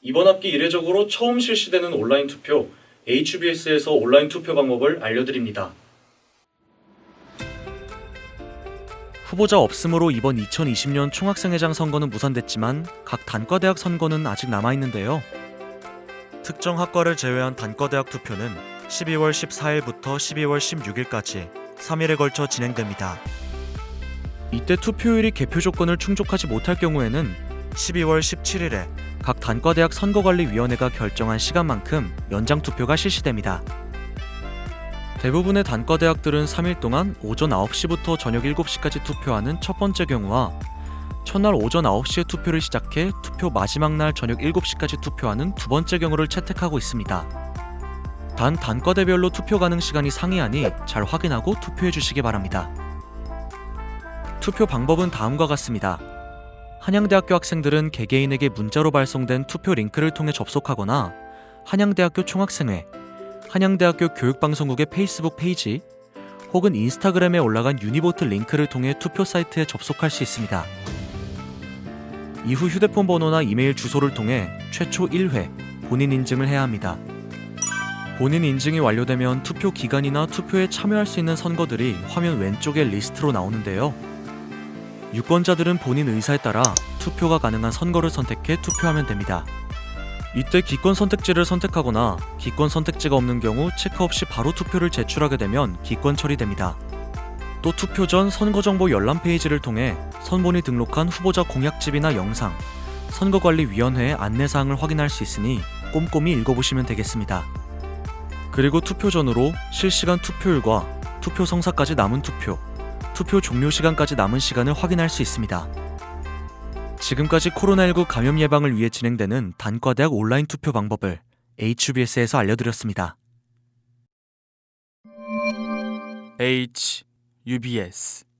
이번 학기 이례적으로 처음 실시되는 온라인 투표, HBS에서 온라인 투표 방법을 알려드립니다. 후보자 없음으로 이번 2020년 총학생회장 선거는 무산됐지만 각 단과대학 선거는 아직 남아있는데요. 특정 학과를 제외한 단과대학 투표는 12월 14일부터 12월 16일까지 3일에 걸쳐 진행됩니다. 이때 투표율이 개표 조건을 충족하지 못할 경우에는 12월 17일에 각 단과대학 선거관리위원회가 결정한 시간만큼 연장 투표가 실시됩니다. 대부분의 단과대학들은 3일 동안 오전 9시부터 저녁 7시까지 투표하는 첫 번째 경우와 첫날 오전 9시에 투표를 시작해 투표 마지막 날 저녁 7시까지 투표하는 두 번째 경우를 채택하고 있습니다. 단 단과대별로 투표 가능 시간이 상이하니 잘 확인하고 투표해 주시기 바랍니다. 투표 방법은 다음과 같습니다. 한양대학교 학생들은 개개인에게 문자로 발송된 투표 링크를 통해 접속하거나 한양대학교 총학생회, 한양대학교 교육방송국의 페이스북 페이지 혹은 인스타그램에 올라간 유니보트 링크를 통해 투표 사이트에 접속할 수 있습니다. 이후 휴대폰 번호나 이메일 주소를 통해 최초 1회 본인 인증을 해야 합니다. 본인 인증이 완료되면 투표 기간이나 투표에 참여할 수 있는 선거들이 화면 왼쪽에 리스트로 나오는데요. 유권자들은 본인 의사에 따라 투표가 가능한 선거를 선택해 투표하면 됩니다. 이때 기권 선택지를 선택하거나 기권 선택지가 없는 경우 체크 없이 바로 투표를 제출하게 되면 기권 처리됩니다. 또 투표 전 선거정보 열람 페이지를 통해 선본이 등록한 후보자 공약집이나 영상, 선거관리위원회의 안내사항을 확인할 수 있으니 꼼꼼히 읽어보시면 되겠습니다. 그리고 투표 전으로 실시간 투표율과 투표 성사까지 남은 투표, 투표 종료 시간까지 남은 시간을 확인할 수 있습니다. 지금까지 코로나19 감염 예방을 위해 진행되는 단과대학 온라인 투표 방법을 HBS에서 알려드렸습니다. H UBS